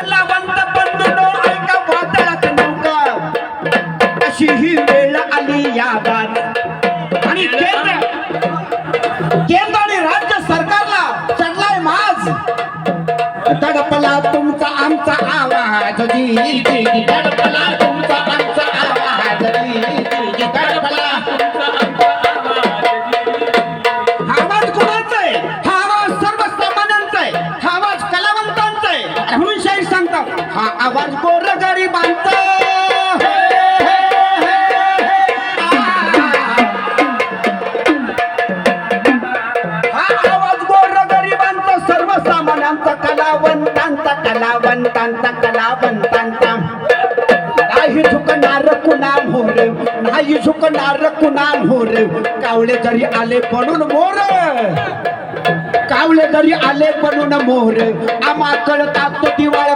कलावंत बंधूनो ऐका वादळात नौका? अशी ही वेळ आली या बात आणि केंद्र केंद्र आणि राज्य सरकारला चढलाय माज. तडपला तुमचा आमचा आवाज. जी जी तडपला तुमचा आमचा आवाज गोरगरिबांचा हे, हे, हे, हे, आ. हा आवाज गोरगरिबांचा सर्वसामान्यांचा कलावंतांचा कलावंतांचा कलावंतांचा. नाही झुकणार कुणा मोर नाही झुकणार कुणा मोर. कावळे जरी आले बनून मोर कावळे जरी आले बनून मोर आम्हा कळतात दिवाळ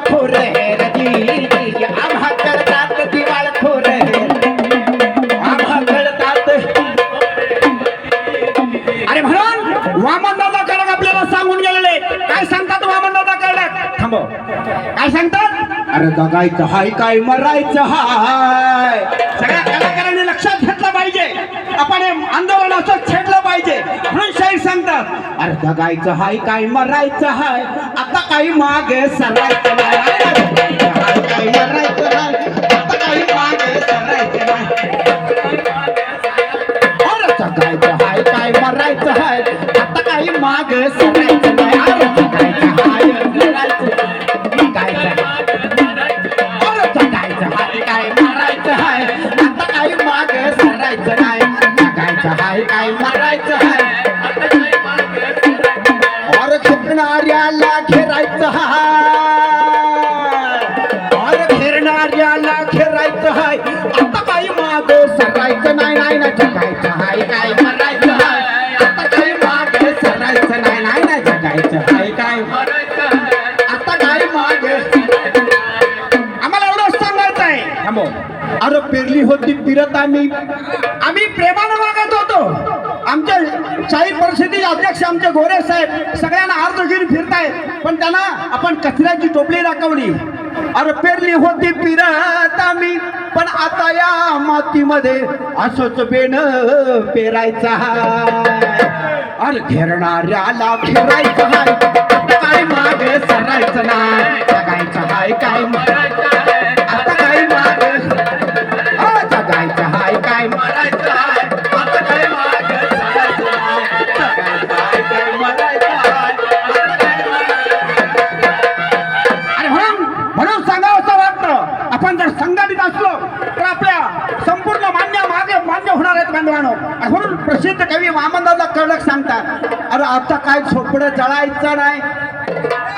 काय सांगतात? अरे जगायचं हाय काय मरायचं हाय. सगळ्या कलाकारांनी लक्षात घेतलं पाहिजे. आपण हे आंदोलन असं छेडलं पाहिजे. म्हणून शाहीर सांगतात अरे जगायचं हाय काय मरायचं हाय. आता काही मागे सरायचं काय मरायचं काय काय मारायचं आहे? और खेळणाऱ्याला खेळायचं हाय अरे खेळणाऱ्याला खेळायचं हाय आता काही मागो सरायचं नाही नाही ना अरे होती फिरत आम्ही. आम्ही प्रेमानं वागत होतो. आमच्या शाही परिषदेचे अध्यक्ष आमचे गोरे साहेब सगळ्यांना अर्ज घेऊन फिरतायत. पण त्यांना आपण कचऱ्याची टोपली दाखवली. अरे पेरली होती फिरत आम्ही. पण आता या मातीमध्ये असंच बेण पेरायचा अरे घेरणाऱ्याला फिरायचं हाय काय मागे सरायचं नाही. जगायचं हाय काय मरा म्हणून प्रसिद्ध कवी वामनदादा कडक सांगतात. अरे आता काय झोपडं जळायचं नाही.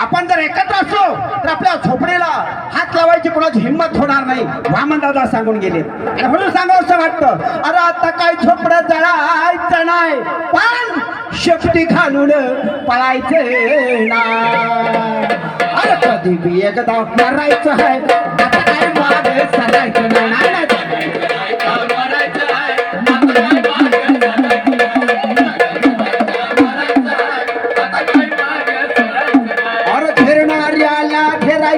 आपण जर एकत्र असलो तर आपल्या झोपडीला हात लावायची कोणाची हिंमत होणार नाही वामनदादा सांगून गेले. आणि म्हणून सांगावं असं वाटतं अरे आता काय झोपडं जळायचं नाही पण शेपटी घालून पळायचं ना अरे कधी बी एकदा मरायचं आहे आता काय मागे सरायचं नाही.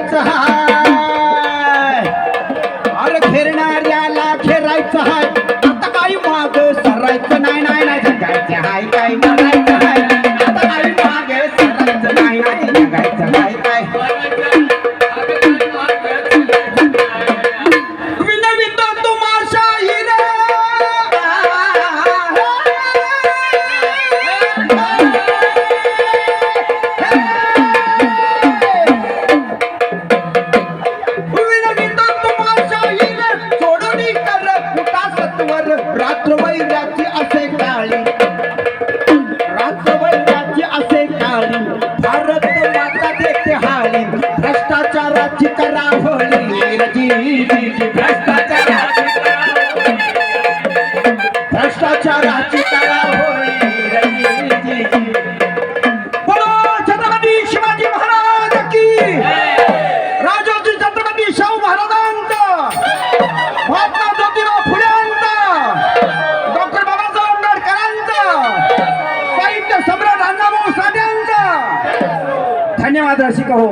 घेरणाऱ्याला हाय. अरे खेळणाऱ्याला खेळायचं हाय. आता काही माग सरायचं नाही नाही नाही जगायचं हाय काय मरायचं करा होळी रजी जी, भ्रष्टाचाराची करा होळी रजी बोलो छत्रपती शिवाजी महाराज की। राजोजी छत्रपती शाहू महाराजांचा महात्मा ज्योतिराव डॉक्टर बाबासाहेब आंबेडकरांचा साहित्य सम्राट अण्णाभाऊ साठ्यांचा धन्यवाद रसिक हो।